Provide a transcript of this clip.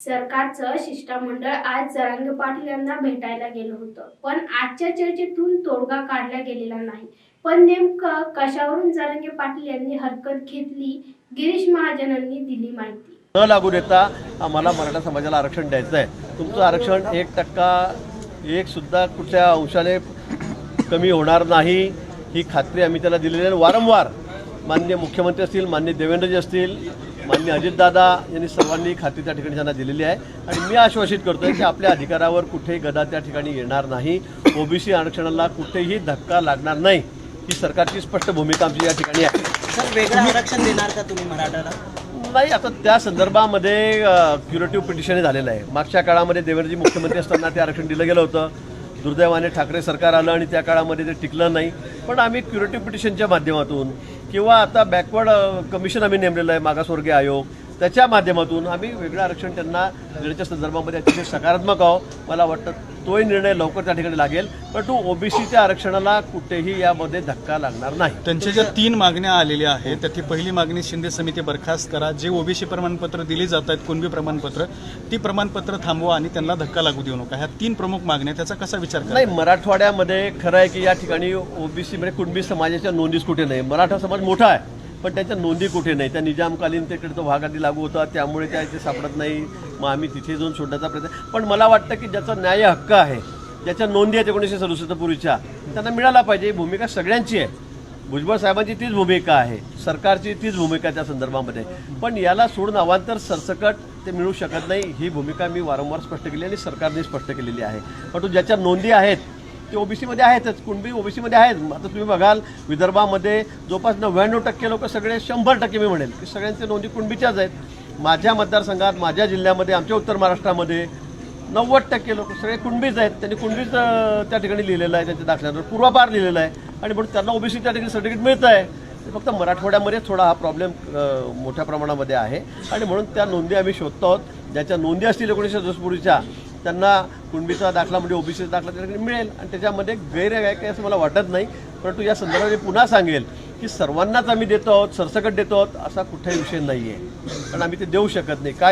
सरकारचं शिष्टमंडळ आज जरांगे पाटील यांना भेटायला गेलं होतं. पण आजच्या चर्चेतून तोडगा काढला गेलेला नाही. पण नेमकं कशावरून जरांगे पाटील यांनी हरकत घेतली गिरीश महाजनांनी दिली माहिती. न लागू देता आम्हाला मराठा समाजाला आरक्षण द्यायचं आहे. तुमचं आरक्षण एक टक्का एक सुद्धा कुठल्या अंशाने कमी होणार नाही ही खात्री आम्ही त्याला दिलेली आहे. वारंवार मान्य मुख्यमंत्री असतील मान्य देवेंद्रजी असतील मान्य अजितदादा यांनी सर्वांनी खात्री त्या ठिकाणी त्यांना दिलेली आहे. आणि मी आश्वासित करतोय की आपल्या अधिकारावर कुठेही गदा त्या ठिकाणी येणार नाही. ओबीसी आरक्षणाला कुठेही धक्का लागणार नाही. ही सरकारची स्पष्ट भूमिका आमची या ठिकाणी आहे. सर वेगळं आरक्षण देणार का तुम्ही मराठाला? नाही आता त्या संदर्भामध्ये क्युरेटिव्ह पिटिशन झालेलं आहे. मागच्या काळामध्ये देवेंद्रजी मुख्यमंत्री असताना ते आरक्षण दिलं गेलं होतं. दुर्दैवाने ठाकरे सरकार आलं आणि त्या काळामध्ये ते टिकलं नाही. पण आम्ही क्युरेटिव्ह पिटिशनच्या माध्यमातून किंवा आता बॅकवर्ड कमिशन आम्ही नेमलेलं आहे मागासवर्गीय आयोग. त्याच्या माध्यमातून आम्ही वेगळं आरक्षण त्यांना देण्याच्या संदर्भामध्ये अतिशय सकारात्मक आहो मला वाटतं तोही निर्णय लवकर त्या ठिकाणी लागेल. परंतु ओबीसीच्या आरक्षणाला कुठेही यामध्ये धक्का लागणार नाही. त्यांच्या ज्या तीन मागण्या आलेल्या आहेत त्यातली पहिली मागणी शिंदे समिती बरखास्त करा जे ओबीसी प्रमाणपत्र दिली जात आहेत कुणबी प्रमाणपत्र ती प्रमाणपत्र थांबवा आणि त्यांना धक्का लागू देऊ नका. ह्या तीन प्रमुख मागण्या त्याचा कसा विचार करा नाही मराठवाड्यामध्ये खरं आहे की या ठिकाणी ओबीसी म्हणजे कुणबी समाजाच्या नोंदीच कुठे नाही. मराठा समाज मोठा आहे. पण त्याच्या नोंदी कुठे नाही. त्या निजामकालीन तिकडे भाग आधी लागू होता त्यामुळे त्या इथे सापडत नाही. मग आम्ही तिथे जाऊन शोधण्याचा प्रयत्न पण मला वाटतं की ज्याचा न्याय हक्क आहे ज्याच्या नोंदी आहेत एकोणीसशे सदुसष्ट पूर्वीच्या त्यांना मिळाला पाहिजे. ही भूमिका सगळ्यांची आहे. भुजबळ साहेबांची तीच भूमिका आहे. सरकारची तीच भूमिका त्या संदर्भामध्ये पण याला सोडून अवांतर सरसकट ते मिळू शकत नाही. ही भूमिका मी वारंवार स्पष्ट केली आणि सरकारने स्पष्ट केलेली आहे. परंतु ज्याच्या नोंदी आहेत ते ओबीसीमध्ये आहेतच. कुणबी ओबीसीमध्ये आहेत. आता तुम्ही बघाल विदर्भामध्ये जवळपास नव्याण्णव टक्के लोक सगळे शंभर टक्के मी म्हणेल. की सगळ्यांचे नोंदी कुणबीच्याच आहेत. माझ्या मतदारसंघात माझ्या जिल्ह्यामध्ये आमच्या उत्तर महाराष्ट्रामध्ये नव्वद टक्के लोक सगळे कुणबीच आहेत. त्यांनी कुणबीच त्या ठिकाणी लिहिलेलं आहे त्यांच्या दाखल्यावर पूर्वापार लिहिलेलं आहे. आणि म्हणून त्यांना ओबीसी त्या ठिकाणी सर्टिफिकेट मिळतं आहे. ते फक्त मराठवाड्यामध्ये थोडा हा प्रॉब्लेम मोठ्या प्रमाणामध्ये आहे. आणि म्हणून त्या नोंदी आम्ही शोधतो आहोत. ज्याच्या नोंदी असतील एकोणीसशे पूर्वीच्या त्यांना कुणबीचा दाखला म्हणजे ओबीसीचा दाखला त्याच्याकडे मिळेल आणि त्याच्यामध्ये गैरव्याय आहे काय असं मला वाटत नाही. परंतु या संदर्भात मी पुन्हा सांगेल की सर्वांनाच आम्ही देतो आहोत सरसकट देतो आहोत असा कुठलाही विषय नाही आहे कारण आम्ही ते देऊ शकत नाही. काय